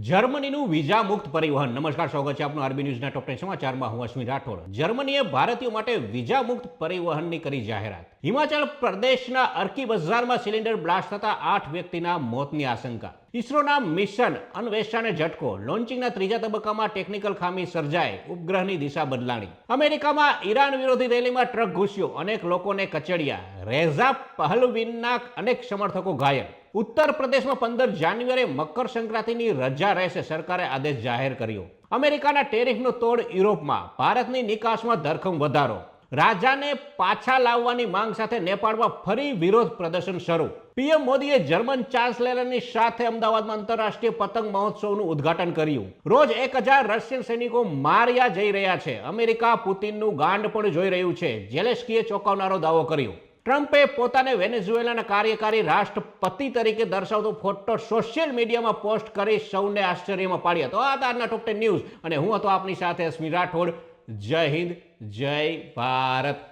જર્મનીનું visa મુક્ત પરિવહન. નમસ્કાર, સ્વાગત છે આપનું આરબી ન્યૂઝના ટોપ સમાચારમાં. હું અશ્વિન રાઠોડ. જર્મનીએ ભારતીયો માટે વિઝા મુક્ત પરિવહનની કરી જાહેરાત. હિમાચલ પ્રદેશના અરકી બજારમાં સિલિન્ડર બ્લાસ્ટ થતા આઠ વ્યક્તિના મોતની આશંકા. ઇસરોના મિશન અન્વેષણને ઝટકો, લોન્ચિંગના ત્રીજા તબક્કામાં ટેકનિકલ ખામી સર્જાય, ઉપગ્રહની દિશા બદલાણી. અમેરિકામાં ઈરાન વિરોધી રેલીમાં ટ્રક ઘૂસ્યો, અનેક લોકોને કચડ્યા. રેઝા પહલવીનના અનેક સમર્થકો ઘાયલ. ઉત્તર પ્રદેશમાં પંદર જાન્યુઆરીએ મકર સંક્રાંતિની રજા રહેશે, સરકારે આદેશ જાહેર કર્યો. અમેરિકાના ટેરિફનો તોડ યુરોપમાં. ભારતની નિકાસમાં ધરખમ વધારો. રાજાને પાછા લાવવાની માંગ સાથે નેપાળમાં ફરી વિરોધ પ્રદર્શન શરૂ. પીએમ મોદીએ જર્મન ચાન્સલરની સાથે અમદાવાદમાં આંતરરાષ્ટ્રીય પતંગ મહોત્સવનું ઉદ્ઘાટન કર્યું. રોજ એક હજાર રશિયન સૈનિકો માર્યા જઈ રહ્યા છે. અમેરિકા પુતિનનું ગાંડ પણ જોઈ રહ્યું છે. જેલેસ્કીએ ચોંકાવનારો દાવો કર્યો. ટ્રમ્પે પોતાને વેનેઝુએલાના કાર્યકારી રાષ્ટ્રપતિ તરીકે દર્શાવતો ફોટો સોશિયલ મીડિયામાં પોસ્ટ કરી સૌને આશ્ચર્યમાં પાડ્યા તો આ તારના ટોપ ટેન ન્યૂઝ અને હું હતો આપની સાથે અસ્મિ રાઠોડ. જય હિન્દ જય ભારત.